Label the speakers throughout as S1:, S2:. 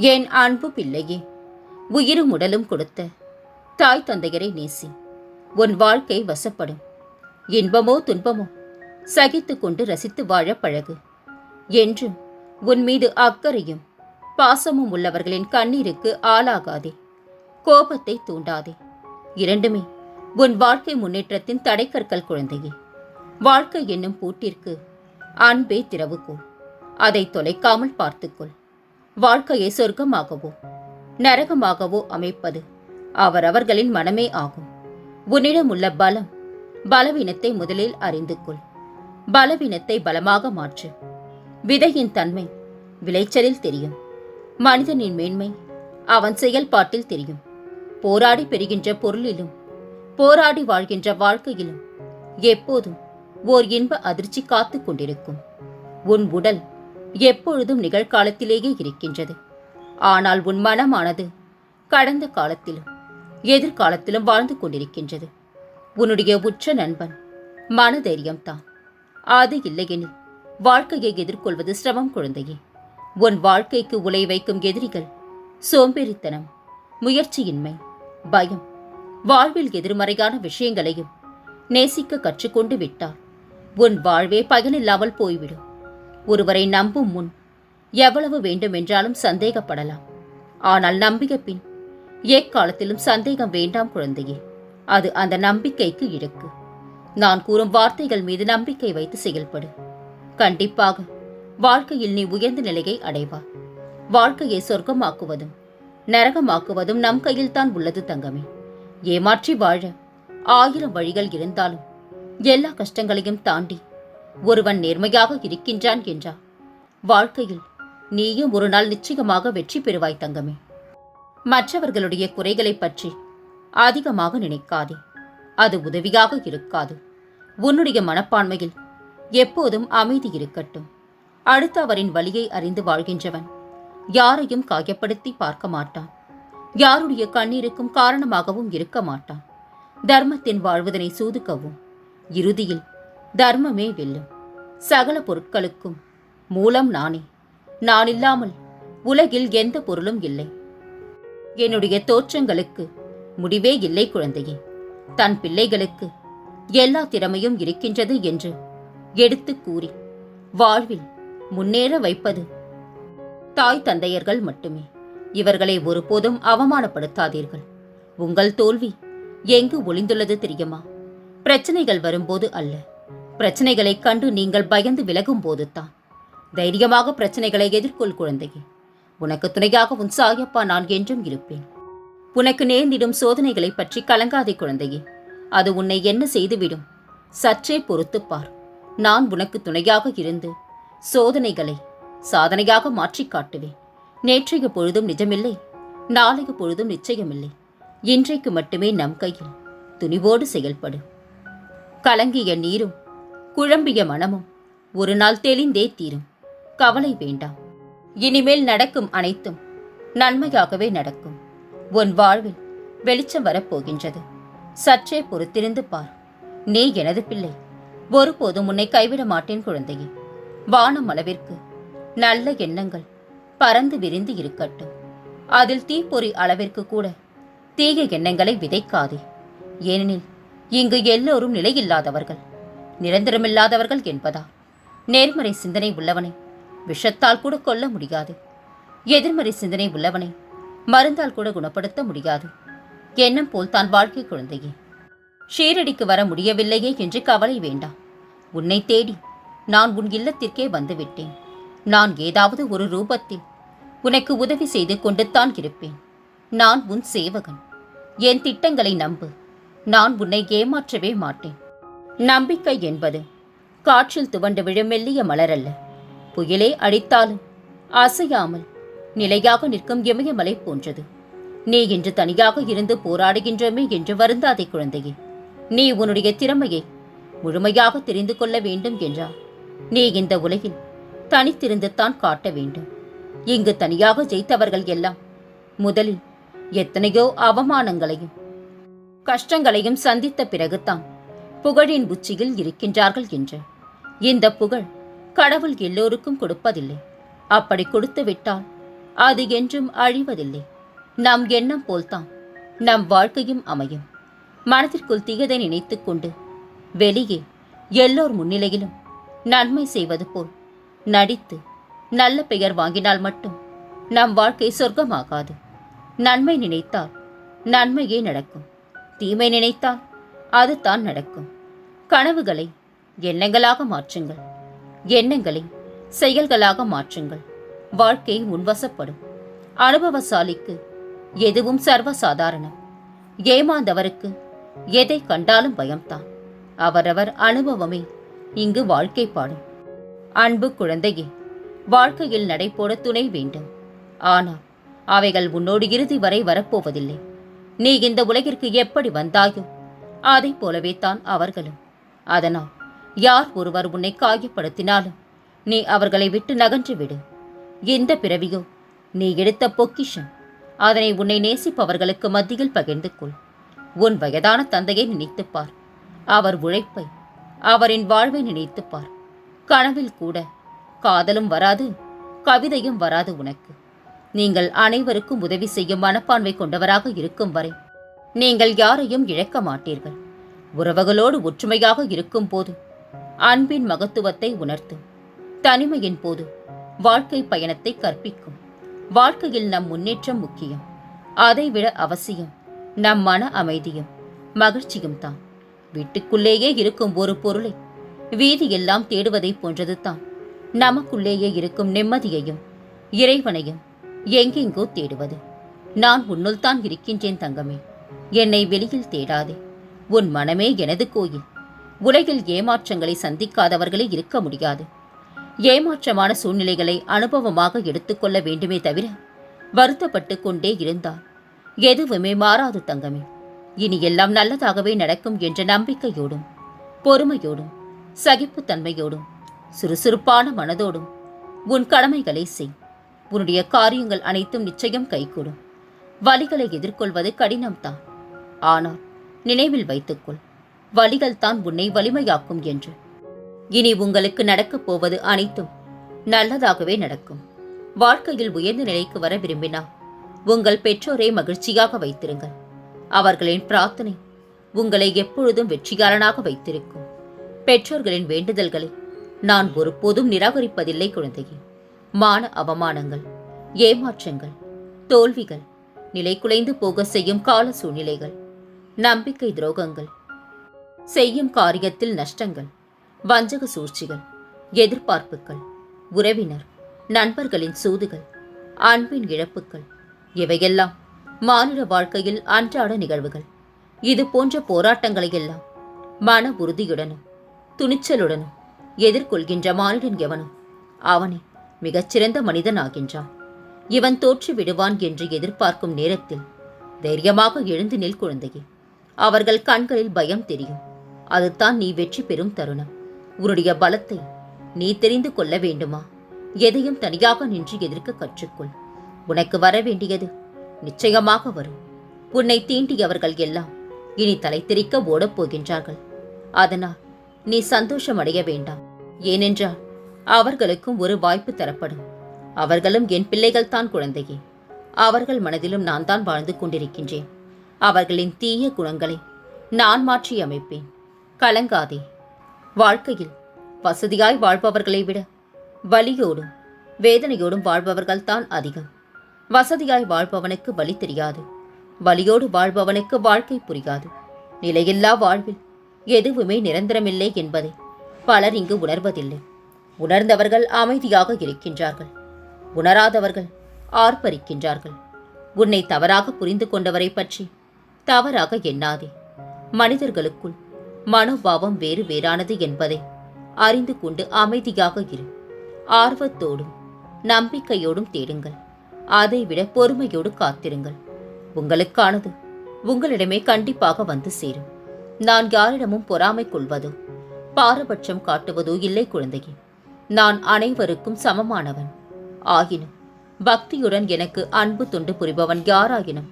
S1: என் அன்பு பிள்ளையே? உயிரும் உடலும் கொடுத்த தாய் தந்தையரை நேசி. உன் வாழ்க்கை வசப்படும். இன்பமோ துன்பமோ சகித்து கொண்டு ரசித்து வாழ பழகு. என்றும் உன் மீது அக்கறையும் பாசமும் உள்ளவர்களின் கண்ணீருக்கு ஆளாகாதே. கோபத்தை தூண்டாதே. இரண்டுமே உன் வாழ்க்கை முன்னேற்றத்தின் தடைக்கற்கள் குழந்தையே. வாழ்க்கை என்னும் பூட்டிற்கு அன்பே திறவுகோள். அதை தொலைக்காமல் பார்த்துக்கொள். வாழ்க்கையை சொர்க்கமாகவோ நரகமாகவோ அமைப்பது அவரவர்களின் மனமே ஆகும். உன்னிடம் உள்ள பலம் பலவீனத்தை முதலில் அறிந்து கொள். பலவீனத்தை பலமாக மாற்று. விதையின் தன்மை விளைச்சலில் தெரியும். மனிதனின் மேன்மை அவன் செயல்பாட்டில் தெரியும். போராடி பெறுகின்ற பொருளிலும் போராடி வாழ்கின்ற வாழ்க்கையிலும் எப்போதும் ஓர் இன்ப அதிர்ச்சி காத்துக் கொண்டிருக்கும். உன் உடல் எப்பொழுதும் நிகழ்காலத்திலேயே இருக்கின்றது. ஆனால் உன் மனமானது கடந்த காலத்திலும் எதிர்காலத்திலும் வாழ்ந்து கொண்டிருக்கின்றது. உன்னுடைய உற்ற நண்பன் மனதைரியம்தான். அது இல்லையெனில் வாழ்க்கையை எதிர்கொள்வது சிரமம் குழந்தையே. உன் வாழ்க்கைக்கு உலை வைக்கும் எதிரிகள் சோம்பேறித்தனம் முயற்சியின்மை பயம் வாழ்வில் எதிர்மறையான விஷயங்களையும் நேசிக்க கற்றுக்கொண்டு விட்டால் உன் வாழ்வே பயனில்லாமல் போய்விடும். ஒருவரை நம்பும் முன் எவ்வளவு வேண்டுமென்றாலும் சந்தேகப்படலாம். ஆனால் நம்பிய பின் எக்காலத்திலும் சந்தேகம் வேண்டாம் குழந்தையே அது அந்த நம்பிக்கைக்கு இழுக்கு நான் கூறும் வார்த்தைகள் மீது நம்பிக்கை வைத்து செயல்படு. கண்டிப்பாக வாழ்க்கையில் நீ உயர்ந்த நிலையை அடைவா. வாழ்க்கையை சொர்க்கமாக்குவதும் நரகமாக்குவதும் நம் கையில்தான் உள்ளது தங்கமே. ஏமாற்றி வாழ ஆயிரம் வழிகள் இருந்தாலும் எல்லா கஷ்டங்களையும் தாண்டி ஒருவன் நேர்மையாக இருக்கின்றான் என்றார் வாழ்க்கையில் நீயும் ஒரு நாள் நிச்சயமாக வெற்றி பெறுவாய் தங்கமே. மற்றவர்களுடைய குறைகளைப் பற்றி அதிகமாக நினைக்காதே. அது உதவியாக இருக்காது. உன்னுடைய மனப்பான்மையில் எப்போதும் அமைதி இருக்கட்டும். அடுத்தவரின் வழியை அறிந்து வாழ்கின்றவன் யாரையும் காயப்படுத்தி பார்க்க மாட்டான். யாருடைய கண்ணீருக்கும் காரணமாகவும் இருக்க மாட்டான். தர்மத்தின் வாழ்வதனை சூதுக்கவும் இறுதியில் தர்மமே வெல்லும். சகல பொருட்களுக்கும் மூலம் நானே. நான் இல்லாமல் உலகில் எந்த பொருளும் இல்லை. என்னுடைய தோற்றங்களுக்கு முடிவே இல்லை குழந்தையே. தன் பிள்ளைகளுக்கு எல்லா திறமையும் இருக்கின்றது என்று எடுத்துக் கூறி வாழ்வில் முன்னேற வைப்பது தாய் தந்தையர்கள் மட்டுமே. இவர்களை ஒருபோதும் அவமானப்படுத்தாதீர்கள். உங்கள் தோல்வி எங்கு ஒளிந்துள்ளது தெரியுமா? பிரச்சனைகள் வரும்போது அல்ல. பிரச்சனைகளைக் கண்டு நீங்கள் பயந்து விலகும் போதுதான் தைரியமாக பிரச்சனைகளை எதிர்கொள் குழந்தையே. உனக்கு துணையாக உன் சாயப்பா நான் என்றும் இருப்பேன். உனக்கு நேர்ந்திடும் சோதனைகளைப் பற்றி கலங்காதே குழந்தையே. அது உன்னை என்ன செய்துவிடும்? சற்றே பொறுத்துப்பார் நான் உனக்கு துணையாக இருந்து சோதனைகளை சாதனையாக மாற்றிக் காட்டுவேன். நேற்றைய பொழுதும் நிஜமில்லை. நாளைய பொழுதும் நிச்சயமில்லை. இன்றைக்கு மட்டுமே நம் கையில். துணிவோடு செயல்படு. கலங்கிய நீரும் குழம்பிய மனமும் ஒரு நாள் தெளிந்தே தீரும். கவலை வேண்டாம். இனிமேல் நடக்கும் அனைத்தும் நன்மையாகவே நடக்கும். உன் வாழ்வில் வெளிச்சம் வரப்போகின்றது. சற்றே பொறுத்திருந்து பார். நீ எனது பிள்ளை. ஒருபோதும் உன்னை கைவிட மாட்டேன் குழந்தையே. வானம் அளவிற்கு நல்ல எண்ணங்கள் பறந்து விரிந்து இருக்கட்டும். அதில் தீப்பொறி அளவிற்கு கூட தீய எண்ணங்களை விதைக்காதே. ஏனெனில் இங்கு எல்லோரும் நிலையில்லாதவர்கள். நிரந்தரமில்லாதவர்கள் என்பதா? நேர்மறை சிந்தனை உள்ளவனை விஷத்தால் கூட கொல்ல முடியாது. எதிர்மறை சிந்தனை உள்ளவனை மருந்தால் கூட குணப்படுத்த முடியாது. எண்ணம் போல் தான் வாழ்க்கை குழந்தையே. ஷீரடிக்கு வர முடியவில்லையே என்று கவலை வேண்டாம். உன்னை தேடி நான் உன் இல்லத்திற்கே வந்துவிட்டேன். நான் ஏதாவது ஒரு ரூபத்தில் உனக்கு உதவி செய்து கொண்டு தான் இருப்பேன். நான் உன் சேவகன். என் திட்டங்களை நம்பு. நான் உன்னை ஏமாற்றவே மாட்டேன். நம்பிக்கை என்பது காற்றில் துவண்டு விழும் மெல்லிய மலரல்ல. புயலே அடித்தாலும் அசையாமல் நிலையாக நிற்கும் இமயமலை போன்றது. நீ இன்று தனியாக இருந்து போராடுகின்றோமே என்று வருந்தாதே குழந்தையே. நீ உன்னுடைய திறமையை முழுமையாக தெரிந்து கொள்ள வேண்டும் என்றார் நீ இந்த உலகில் தனித்திருந்துத்தான் காட்ட வேண்டும். இங்கு தனியாக ஜெயித்தவர்கள் எல்லாம் முதலில் எத்தனையோ அவமானங்களையும் கஷ்டங்களையும் சந்தித்த பிறகுதான் புகழின் உச்சியில் இருக்கின்றார்கள் என்று. இந்த புகழ் கடவுள் எல்லோருக்கும் கொடுப்பதில்லை. அப்படி கொடுத்து விட்டால் அது என்றும் அழிவதில்லை. நம் எண்ணம் போல்தான் நம் வாழ்க்கையும் அமையும். மனதிற்குள் தீயதை நினைத்துக்கொண்டு வெளியே எல்லோர் முன்னிலையிலும் நன்மை செய்வது போல் நடித்து நல்ல பெயர் வாங்கினால் மட்டும் நம் வாழ்க்கை சொர்க்கமாகாது. நன்மை நினைத்தால் நன்மையே நடக்கும். தீமை நினைத்தால் அது தான் நடக்கும். கனவுகளை எண்ணங்களாக மாற்றுங்கள். எண்ணங்களை செயல்களாக மாற்றுங்கள். வாழ்க்கை உன்வசப்படும் அனுபவசாலிக்கு எதுவும் சர்வசாதாரணம். ஏமாந்தவருக்கு எதை கண்டாலும் பயம்தான். அவரவர் அனுபவமே இங்கு வாழ்க்கை பாடும். அன்பு குழந்தையே வாழ்க்கையில் நடைபோட துணை வேண்டும். ஆனால் அவைகள் உன்னோடு இறுதி வரை வரப்போவதில்லை. நீ இந்த உலகிற்கு எப்படி வந்தாயோ அதைப் போலவே தான் அவர்களும். அதனால் யார் ஒருவர் உன்னை காயப்படுத்தினாலும் நீ அவர்களை விட்டு நகன்று விடு எந்த பிறவியோ நீ எடுத்த பொக்கிஷம். அதனை உன்னை நேசிப்பவர்களுக்கு மத்தியில் பகிர்ந்து கொள். உன் வயதான தந்தையை நினைத்துப் பார். அவர் உழைப்பை அவரின் வாழ்வை நினைத்துப் பார். கனவில் கூட காதலும் வராது கவிதையும் வராது உனக்கு. நீங்கள் அனைவருக்கும் உதவி செய்யும் மனப்பான்மை கொண்டவராக இருக்கும் வரை நீங்கள் யாரையும் இழக்க மாட்டீர்கள். உறவுகளோடு ஒற்றுமையாக இருக்கும் போது அன்பின் மகத்துவத்தை உணர்த்தும் தனிமையின் போது வாழ்க்கை பயணத்தை கற்பிக்கும். வாழ்க்கையில் நம் முன்னேற்றம் முக்கியம். அதைவிட அவசியம் நம் மன அமைதியும் மகிழ்ச்சியும் தான். வீட்டுக்குள்ளேயே இருக்கும் ஒரு பொருளை வீதியெல்லாம் தேடுவதை போன்றது தான். நமக்குள்ளேயே இருக்கும் நிம்மதியையும் இறைவனையும் எங்கெங்கோ தேடுவது. நான் உன்னுள் தான் இருக்கின்றேன் தங்கமே. என்னை வெளியில் தேடாதே. உன் மனமே எனது கோயில். உலகில் ஏமாற்றங்களை சந்திக்காதவர்களே இருக்க முடியாது. ஏமாற்றமான சூழ்நிலைகளை அனுபவமாக எடுத்துக்கொள்ள வேண்டுமே தவிர வருத்தப்பட்டு கொண்டே இருந்தால் எதுவுமே மாறாது தங்கமே. இனி எல்லாம் நல்லதாகவே நடக்கும் என்ற நம்பிக்கையோடும் பொறுமையோடும் சகிப்புத்தன்மையோடும் சுறுசுறுப்பான மனதோடும் உன் கடமைகளை செய். உன்னுடைய காரியங்கள் அனைத்தும் நிச்சயம் கைகூடும். வலிகளை எதிர்கொள்வது கடினம்தான். ஆனால் நினைவில் வைத்துக்கொள். வலிகள் தான் உன்னை வலிமையாக்கும் என்று. இனி உங்களுக்கு நடக்கப் போவது அனைத்தும் நல்லதாகவே நடக்கும். வாழ்க்கையில் உயர்ந்த நிலைக்கு வர விரும்பினால் உங்கள் பெற்றோரை மகிழ்ச்சியாக வைத்திருங்கள். அவர்களின் பிரார்த்தனை உங்களை எப்பொழுதும் வெற்றிகாரனாக வைத்திருக்கும். பெற்றோர்களின் வேண்டுதல்களை நான் ஒருபோதும் நிராகரிப்பதில்லை குழந்தையே. மான அவமானங்கள் ஏமாற்றங்கள் தோல்விகள் நிலை குலைந்து போக செய்யும் கால சூழ்நிலைகள் நம்பிக்கை துரோகங்கள் செய்யும் காரியத்தில் நஷ்டங்கள் வஞ்சக சூழ்ச்சிகள் எதிர்பார்ப்புகள் உறவினர் நண்பர்களின் சூதுகள் அன்பின் இழப்புகள் இவையெல்லாம் மாநில வாழ்க்கையில் அன்றாட நிகழ்வுகள். இது போன்ற போராட்டங்களை எல்லாம் மன உறுதியுடனும் துணிச்சலுடனும் எதிர்கொள்கின்ற மானிடன் எவனும் அவனே மிகச்சிறந்த மனிதனாகின்றான். இவன் தோற்று விடுவான் என்று எதிர்பார்க்கும் நேரத்தில் தைரியமாக எழுந்து நில் குழந்தையே. அவர்கள் கண்களில் பயம் தெரியும். அதுதான் நீ வெற்றி பெறும் தருணம். உன்னுடைய பலத்தை நீ தெரிந்து கொள்ள வேண்டுமா? எதையும் தனியாக நின்று எதிர்க்க கற்றுக்கொள். உனக்கு வர வேண்டியது நிச்சயமாக வரும். உன்னை தீண்டியவர்கள் எல்லாம் இனி தலை ஓடப் போகின்றார்கள். அதனால் நீ சந்தோஷம் அடைய வேண்டாம். ஏனென்றால் அவர்களுக்கும் ஒரு வாய்ப்பு தரப்படும். அவர்களும் என் பிள்ளைகள் தான் குழந்தையே. அவர்கள் மனதிலும் நான் தான் வாழ்ந்து கொண்டிருக்கின்றேன். அவர்களின் தீய குணங்களை நான் மாற்றி அமைப்பேன் கலங்காதே. வாழ்க்கையில் வசதியாய் வாழ்பவர்களை விட வலியோடும் வேதனையோடும் வாழ்பவர்கள் தான் அதிகம். வசதியாய் வாழ்பவனுக்கு வழி தெரியாது. வலியோடு வாழ்பவனுக்கு வாழ்க்கை புரியாது. நிலையில்லா வாழ்வில் எதுவுமே நிரந்தரமில்லை என்பதை பலர் இங்கு உணர்வதில்லை. உணர்ந்தவர்கள் அமைதியாக இருக்கின்றார்கள். உணராதவர்கள் ஆர்ப்பரிக்கின்றார்கள். உன்னை தவறாக புரிந்து கொண்டவரை பற்றி தவறாக எண்ணாதே. மனிதர்களுக்குள் மனோபாவம் வேறு வேறானது என்பதை அறிந்து கொண்டு அமைதியாக இரு. ஆர்வத்தோடும் நம்பிக்கையோடும் தேடுங்கள். அதைவிட பொறுமையோடு காத்திருங்கள். உங்களுக்கானது உங்களிடமே கண்டிப்பாக வந்து சேரும். நான் யாரிடமும் பொறாமை கொள்வதோ பாரபட்சம் காட்டுவதோ இல்லை குழந்தையே. நான் அனைவருக்கும் சமமானவன். ஆகினும் பக்தியுடன் எனக்கு அன்பு தொண்டு புரிபவன் யாராயினும்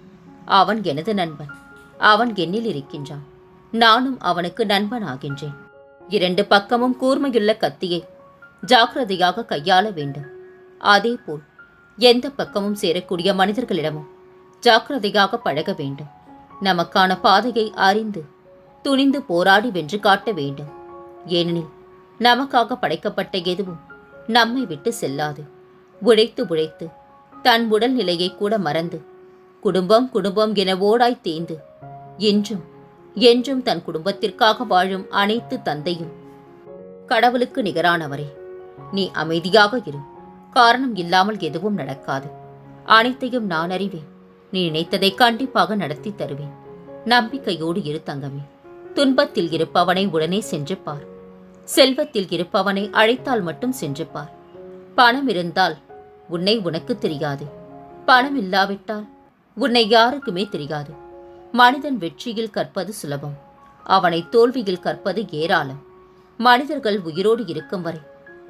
S1: அவன் எனது நண்பன். அவன் என்னில் இருக்கின்றான். நானும் அவனுக்கு நண்பனாகின்றேன். இரண்டு பக்கமும் கூர்மையுள்ள கத்தியை ஜாக்கிரதையாக கையாள வேண்டும். அதேபோல் எந்த பக்கமும் சேரக்கூடிய மனிதர்களிடமும் ஜாக்கிரதையாக பழக வேண்டும். நமக்கான பாதையை அறிந்து துணிந்து போராடி வென்று காட்ட வேண்டும். ஏனெனில் நமக்காக படைக்கப்பட்ட எதுவும் நம்மை விட்டு செல்லாது. உழைத்து உழைத்து தன் உடல் நிலையை கூட மறந்து குடும்பம் குடும்பம் என ஓடாய் தேய்ந்து என்றும் என்றும் தன் குடும்பத்திற்காக வாழும் அனைத்து தந்தையும் கடவுளுக்கு நிகரானவரே நீ அமைதியாக இரு. காரணம் இல்லாமல் எதுவும் நடக்காது. அனைத்தையும் நான் அறிவேன். நீ நினைத்ததை கண்டிப்பாக நடத்தி தருவேன். நம்பிக்கையோடு இரு தங்கமே. துன்பத்தில் இருப்பவனை உடனே சென்று பார். செல்வத்தில் இருப்பவனை அழைத்தால் மட்டும் சென்று பார். பணம் இருந்தால் உன்னை உனக்கு தெரியாது. பணம் இல்லாவிட்டால் உன்னை யாருக்குமே தெரியாது. மனிதன் வெற்றியில் கற்பது சுலபம். அவனை தோல்வியில் கற்பது ஏராளம். மனிதர்கள் உயிரோடு இருக்கும் வரை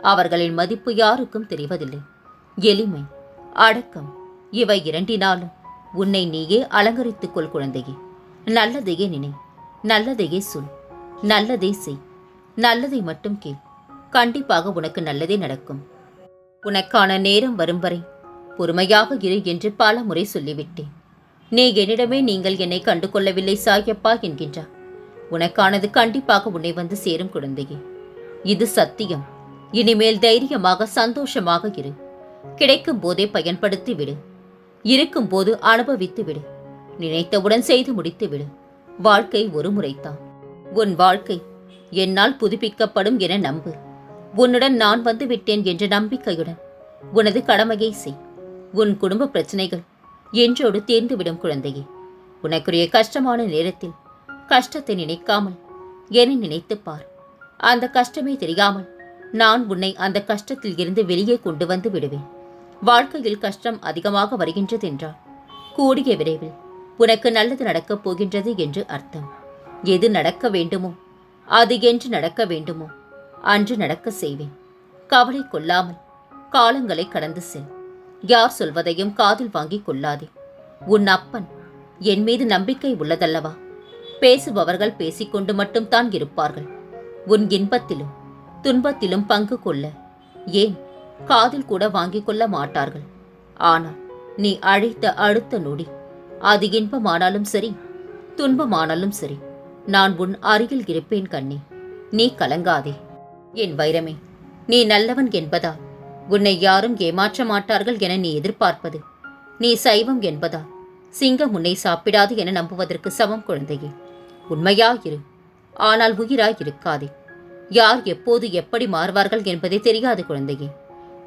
S1: அவர்களின் மதிப்பு யாருக்கும் தெரிவதில்லை. எளிமை அடக்கம் இவை இரண்டினாலும் உன்னை நீயே அலங்கரித்துக் கொள் குழந்தையே. நல்லதையே நினை நல்லதையே சொல் நல்லதை செய் நல்லதை மட்டும் கேள். கண்டிப்பாக உனக்கு நல்லதே நடக்கும். உனக்கான நேரம் வரும் வரை பொறுமையாக இரு என்று பல முறை சொல்லிவிட்டேன். நீ என்னிடமே நீங்கள் என்னை கண்டு கொள்ளவில்லை சாயப்பா என்கின்றார். உனக்கானது கண்டிப்பாக உன்னை வந்து சேரும் குழந்தையே. இது சத்தியம். இனிமேல் தைரியமாக சந்தோஷமாக இரு. கிடைக்கும் போதே பயன்படுத்தி விடு. இருக்கும் போது அனுபவித்து விடு. நினைத்தவுடன் செய்து முடித்து விடு. வாழ்க்கை ஒரு முறைத்தான் உன் வாழ்க்கை என்னால் புதுப்பிக்கப்படும் என நம்பு. உன்னுடன் நான் வந்துவிட்டேன் என்ற நம்பிக்கையுடன் உனது கடமையை செய். உன் குடும்ப பிரச்சனைகள் என்றோடு தேர்ந்துவிடும் குழந்தையே. உனக்குரிய கஷ்டமான நேரத்தில் கஷ்டத்தை நினைக்காமல் என்னை நினைத்துப் பார். அந்த கஷ்டமே தெரியாமல் நான் உன்னை அந்த கஷ்டத்தில் இருந்து வெளியே கொண்டு வந்து விடுவேன். வாழ்க்கையில் கஷ்டம் அதிகமாக வருகின்றது என்றால் கூடிய விரைவில் உனக்கு நல்லது நடக்கப் போகின்றது என்று அர்த்தம். எது நடக்க வேண்டுமோ அது என்று நடக்க வேண்டுமோ அன்று நடக்க செய்வேன். கவலை கொள்ளாமல் காலங்களை கடந்து செல். யார் சொல்வதையும் காதில் வாங்கிக் கொள்ளாதே. உன் அப்பன் என் மீது நம்பிக்கை உள்ளதல்லவா? பேசுபவர்கள் பேசிக்கொண்டு மட்டும்தான் இருப்பார்கள். உன் இன்பத்திலும் துன்பத்திலும் பங்கு கொள்ள ஏன் காதில் கூட வாங்கிக் கொள்ள மாட்டார்கள்? ஆனால் நீ அழைத்த அடுத்த நொடி அது இன்பமானாலும் சரி துன்பமானாலும் சரி நான் உன் அருகில் இருப்பேன் கண்ணே. நீ கலங்காதே. என் வைரமே நீ நல்லவன் என்பதால் உன்னை யாரும் ஏமாற்ற மாட்டார்கள் என நீ எதிர்பார்ப்பது. நீ சைவம் என்பதால் சிங்கம் உன்னை சாப்பிடாது என நம்புவதற்கு சமம் குழந்தையே. உண்மையாயிரு ஆனால் உயிராய் இருக்காதே. யார் எப்போது எப்படி மாறுவார்கள் என்பதே தெரியாது குழந்தையே.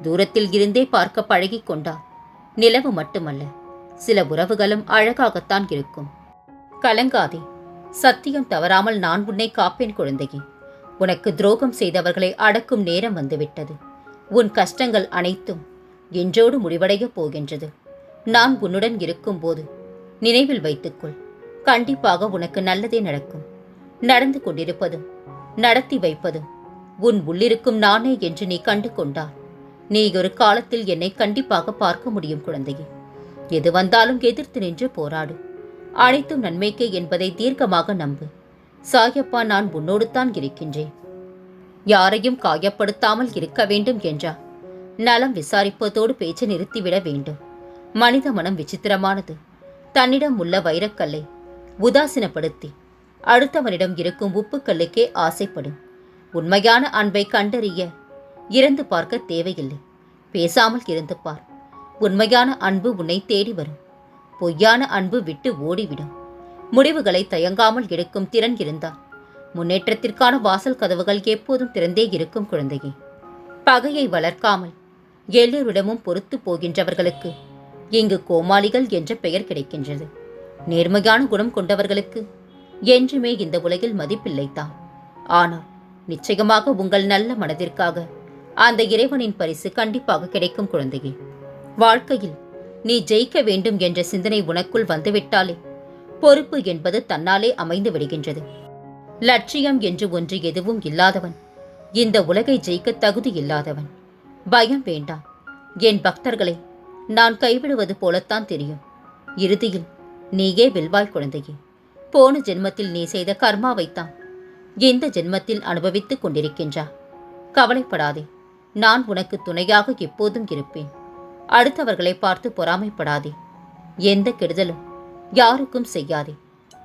S1: தூரத்தில் இருந்தே பார்க்க பழகிக் கொண்டால் நிலவு மட்டுமல்ல. சில உறவுகளும் அழகாகத்தான் இருக்கும். கலங்காதே. சத்தியம் தவறாமல் நான் உன்னை காப்பேன் குழந்தையே. உனக்கு துரோகம் செய்தவர்களை அடக்கும் நேரம் வந்துவிட்டது. உன் கஷ்டங்கள் அனைத்தும் என்றோடு முடிவடையப் போகின்றது. நான் உன்னுடன் இருக்கும்போது நினைவில் வைத்துக்கொள். கண்டிப்பாக உனக்கு நல்லதே நடக்கும். நடந்து கொண்டிருப்பதும் நடத்தி வைப்பதும் உன் உள்ளிருக்கும் நானே என்று நீ கண்டு கொண்டால் நீ ஒரு காலத்தில் என்னை கண்டிப்பாக பார்க்க முடியும் குழந்தையே. எது வந்தாலும் எதிர்த்து நின்று போராடு. அனைத்தும் நன்மைக்கே என்பதை தீர்க்கமாக நம்பு. சாயப்பா நான் உன்னோடு தான் இருக்கின்றேன். யாரையும் காயப்படுத்தாமல் இருக்க வேண்டும் என்றார். நலம் விசாரிப்பதோடு பேச்சு நிறுத்திவிட வேண்டும். மனித மனம் விசித்திரமானது. தன்னிடம் உள்ள வைரக்கல்லை உதாசீனப்படுத்தி அடுத்தவனிடம் இருக்கும் உப்புக்கல்லுக்கே ஆசைப்படும். உண்மையான அன்பை கண்டறிய இறந்து பார்க்க தேவையில்லை. பேசாமல் இருந்து பார். உண்மையான அன்பு உன்னை தேடி வரும். பொய்யான அன்பு விட்டு ஓடிவிடும். முடிவுகளை தயங்காமல் எடுக்கும் திறன் இருந்தார். முன்னேற்றத்திற்கான வாசல் கதவுகள் எப்போதும் திறந்தே இருக்கும் குழந்தையே. பகையை வளர்க்காமல் எல்லோரிடமும் பொறுத்து போகின்றவர்களுக்கு இங்கு கோமாளிகள் என்ற பெயர் கிடைக்கின்றது. நேர்மையான குணம் கொண்டவர்களுக்கு என்றுமே இந்த உலகில் மதிப்பில்லைத்தான் ஆனால் நிச்சயமாக உங்கள் நல்ல மனதிற்காக அந்த இறைவனின் பரிசு கண்டிப்பாக கிடைக்கும் குழந்தையே. வாழ்க்கையில் நீ ஜெயிக்க வேண்டும் என்ற சிந்தனை உனக்குள் வந்துவிட்டாலே பொறுப்பு என்பது தன்னாலே அமைந்து விடுகின்றது. லட்சியம் என்று ஒன்று எதுவும் இல்லாதவன். இந்த உலகை ஜெயிக்க தகுதி இல்லாதவன். பயம் வேண்டாம் என் பக்தர்களை நான் கைவிடுவது போலத்தான் தெரியும். இறுதியில் நீயே வெல்வாய் குழந்தையே. போன ஜென்மத்தில் நீ செய்த கர்மாவைத்தான். இந்த ஜென்மத்தில் அனுபவித்துக் கொண்டிருக்கின்றா கவலைப்படாதே. நான் உனக்கு துணையாக எப்போதும் இருப்பேன். அடுத்தவர்களை பார்த்து பொறாமைப்படாதே. எந்த கெடுதலும் யாருக்கும் செய்யாதே.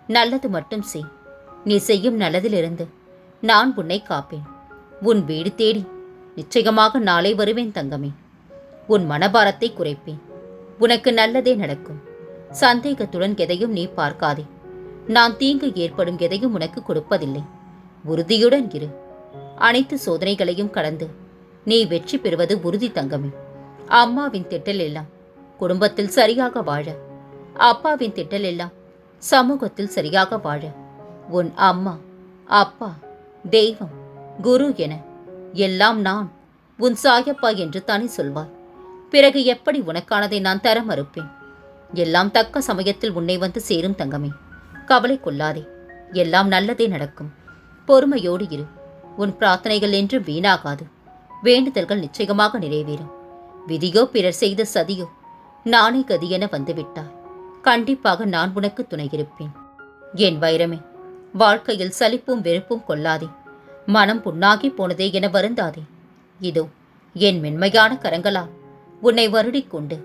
S1: நல்லது மட்டும் செய். நீ செய்யும் நல்லதிலிருந்து நான் உன்னை காப்பேன். உன் வீடு தேடி நிச்சயமாக நாளை வருவேன் தங்கமே. உன் மனபாரத்தை குறைப்பேன். உனக்கு நல்லதே நடக்கும். சந்தேகத்துடன் எதையும் நீ பார்க்காதே. நான் தீங்கு ஏற்படும் எதையும் உனக்கு கொடுப்பதில்லை. உறுதியுடன் இரு. அனைத்து சோதனைகளையும் கடந்து நீ வெற்றி பெறுவது உறுதி தங்கமே. அம்மாவின் திட்டல் எல்லாம் குடும்பத்தில் சரியாக வாழ. அப்பாவின் திட்டல் எல்லாம் சமூகத்தில் சரியாக வாழ. உன் அம்மா அப்பா தெய்வம் குரு என எல்லாம் நான் உன் சாயப்பா என்று தானே சொல்வாய். பிறகு எப்படி உனக்கானதை நான் தர மறுப்பேன்? எல்லாம் தக்க சமயத்தில் உன்னை வந்து சேரும் தங்கமே. கவலை கொள்ளாதே எல்லாம் நல்லதே நடக்கும். பொறுமையோடு இரு உன் பிரார்த்தனைகள் என்றும் வீணாகாது. வேண்டுதல்கள் நிச்சயமாக நிறைவேறும். விதியோ பிறர் செய்த சதியோ நானே கதியென வந்துவிட்டாய். கண்டிப்பாக நான் உனக்கு துணையிருப்பேன் என் வைரமே வாழ்க்கையில் சலிப்பும் வெறுப்பும் கொள்ளாதே. மனம் புண்ணாகி போனதே என வருந்தாதே. இதோ என் மென்மையான கரங்களால் உன்னை வருடிக்கொண்டு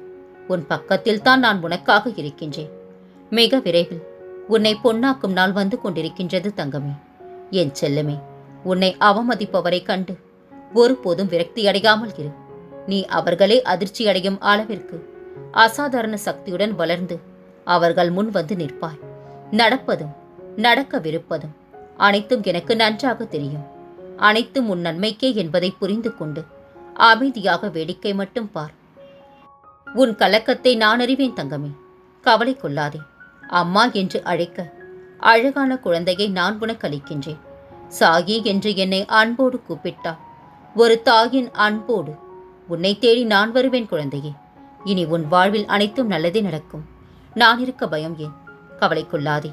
S1: உன் பக்கத்தில் தான் நான் உனக்காக இருக்கின்றேன். மிக விரைவில் உன்னை பொன்னாக்கும் நாள் வந்து கொண்டிருக்கின்றது தங்கமே. என் செல்லமே உன்னை அவமதிப்பவரை கண்டு ஒருபோதும் விரக்தி அடையாமல் இரு. நீ அவர்களே அதிர்ச்சியடையும் அளவிற்கு அசாதாரண சக்தியுடன் வளர்ந்து அவர்கள் முன் வந்து நிற்பாய். நடப்பதும் நடக்கவிருப்பதும் அனைத்தும் எனக்கு நன்றாக தெரியும். அனைத்தும் உன் நன்மைக்கே என்பதை புரிந்து கொண்டு அமைதியாக வேடிக்கை மட்டும் பார். உன் கலக்கத்தை நான் அறிவேன் தங்கமே. கவலை கொள்ளாதே. அம்மா என்று அழைக்க அழகான குழந்தையை நான் உனக்கு அளிக்கின்றேன். சாகி என்று என்னை அன்போடு கூப்பிட்டாள் ஒரு தாயின் அன்போடு உன்னை தேடி நான் வருவேன் குழந்தையே. இனி உன் வாழ்வில் அனைத்தும் நல்லதே நடக்கும். நான் இருக்க பயம் ஏன்? கவலை கொள்ளாதே.